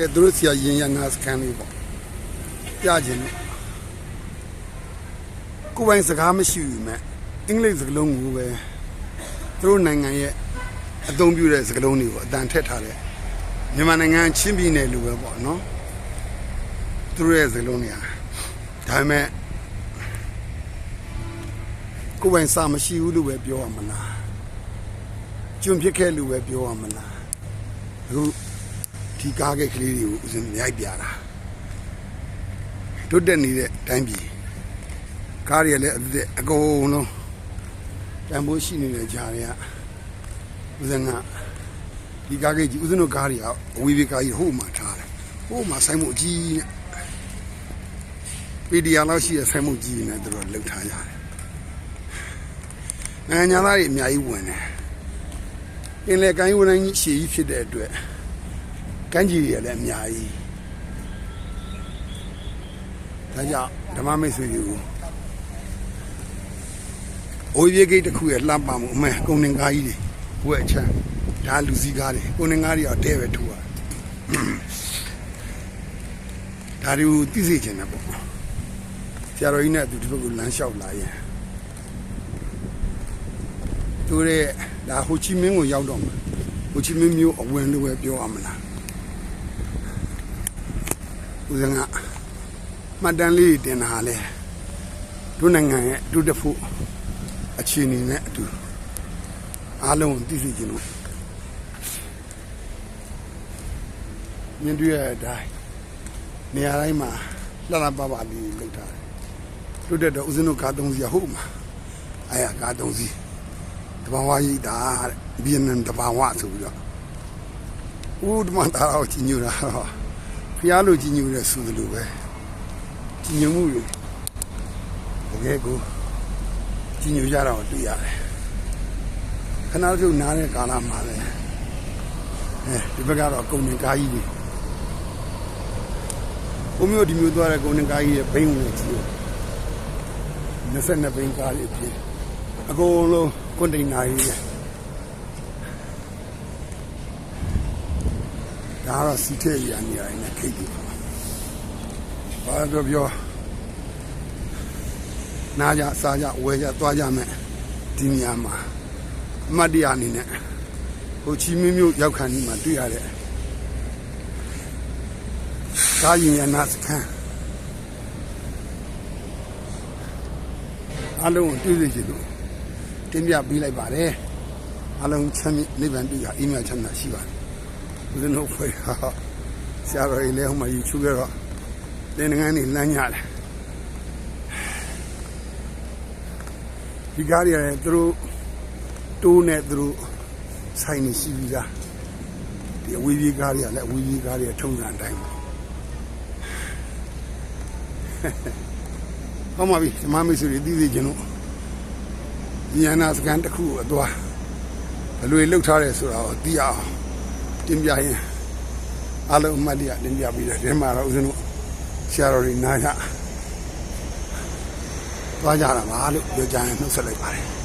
ကဲသူတို့ဆရာရင်ရငါစကန်လေးပေါ့ပြခြင်းလို့ကိုယ်ပိုင်စကားမရှိဘူးမဲ့အင်္ဂလိပ်စကားလုံးကိုပဲသူတို့နိုင်ငံရဲ့အသုံးပြုတဲ့စကားလုံးတွေကိုအတန်ထက်ထားတဲ့မြန်မာနိုင်ငံချင်းပြည်နယ်လူပဲပေါ့နော်သူတို့ရဲ့စကားလုံးတွေဟာဒါပေမဲ့ကိုယ်ပိုင်စာမရှိဘူးလို့ပဲပြောရမလားကျွန်းဖြစ်ခဲ့လို့ပဲပြောရမလားအခု ဒီကားကဲကလေးတွေကိုဦးစင်မြိုက်ပြတာတွတ်တက်နေတဲ့အတိုင်းပြည်ကားတွေလည်းအသက်အကုန်လုံးတန်ဖိုးရှိနေတဲ့ဂျာတွေကဦးစင်ကဒီကားကဲကြီးဦးစင်တို့ကားတွေကအဝေးပြေးကားကြီးဟိုမှထားတယ်ဟိုမှဆိုင်မှုအကြီးနဲ့ပီဒီယာလောက်ရှိတဲ့ဆိုင်မှုကြီးနဲ့သူတို့လှုပ်ထားကြတယ်နိုင်ငံသားတွေအများကြီးဝင်တယ်ပင်လေကိုင်းဝန်တိုင်းကြီးရှည်ကြီးဖြစ်တဲ့အတွက် ကမ်းကြီးတွေလည်းအများကြီးဒါကြောင့်ဓမ္မမိတ်ဆွေတွေကိုအိုးပြေးဂိတ်တစ်ခုရဲ့လှမ်းပါမှုအမဲကုန်တင်ကားကြီးတွေဘွဲ့အချမ်းဒါလူစည်းကားတွေကုန်တင်ကားတွေတော့တဲပဲထူတာဒါတွေကိုသိစေချင်တယ်ပေါ့ဆရာတော်ကြီးနဲ့အတူဒီဘက်ကလမ်းလျှောက်လာရင်သူတဲ့ဒါဟိုချီမင်းကိုရောက်တော့မှာဟိုချီမင်းမျိုးအဝင်လို့ပဲပြောရမလား ဦးဇင်ကမှတ်တမ်းလေးတွေတင်တာလေတို့နိုင်ငံရဲ့အတူတစ်ဖို့အခြေအနေနဲ့အတူအားလုံးကိုသိစေချင်လို့မြင်တွေ့ရတဲ့အတိုင်းနေရာတိုင်းမှာလှလှပပလေးလုပ်ထားတယ်တို့တဲ့တော့ဦးဇင်းတို့ကားသုံးစီးကဟုတ်မှာအဲ့ရကားသုံးစီးတဘာဝရိတ်တာတဲ့ဗီယက်နမ်တဘာဝဆိုပြီးတော့ဦးဓမ္မတာတော့ကြီးညိုတာတော့ ဖျားလို့ကြီးညိုတဲ့ဆူတယ်လို့ပဲကြီးညိုမှုတွေတကယ်ကိုကြီးညိုကြတော့တွေ့ရတယ်ခဏပြုတ်နားတဲ့ကာလမှာလည်းအဲဒီဘက်ကတော့ကုန်နေကားကြီးတွေဘုံမျိုးဒီမျိုးသွားတဲ့ကုန်နေကားကြီးရဲ့ဘိန်းဝင်ကြီး22ဘိန်းကားတွေအဖြစ်အကုန်လုံးကွန်တိန်နာကြီးတွေ ဒါကတော့စီထဲရနေရတယ်နဲ့ခိတ်တယ်ဘာပြောပြောနာကြစားကြဝယ်ကြသွားကြမယ်ဒီနေရာမှာအမတ်တရားအနေနဲ့ဟိုချီမင်းမျိုးရောက်ခံဒီမှာတွေ့ရတဲ့ကာယင်ရနာစခန်းအလုံးကိုတွေ့စေချင်လို့တင်ပြပေးလိုက်ပါတယ်အလုံးချမ်းမြေနိဗ္ဗာန်တွေ့ရအိမ်မှာချမ်းသာရှိပါတယ် ဦးဇင်းတို့ဖွေဟာဆရာတော်ကြီးလည်းဟိုမှာယူချူခဲ့တော့တင်ငန်းနေလမ်းညတယ်ဒီကားတွေလည်းသူတို့တိုးနဲ့သူတို့ဆိုင်နေရှိပြီးသားဒီအဝေးပြေးကားတွေကလည်းအဝေးပြေးကားတွေထုံစံအတိုင်းဟောမှာပြီဓမ္မမိတ်ဆွေတွေသိသိချင်းတို့ဉာဏစကန်တစ်ခုအသွားဘယ်လိုလှုပ်ထားတယ်ဆိုတာကိုသိအောင် တင်ပြရင်အားလုံးအမှတ်တရတင်ပြပြီးတယ်ဒီမှာတော့ဦးဇင်းတို့ဆရာတော်တွေနားရသွားကြတာပါလို့ပြောကြရင်နှုတ်ဆက်လိုက်ပါတယ်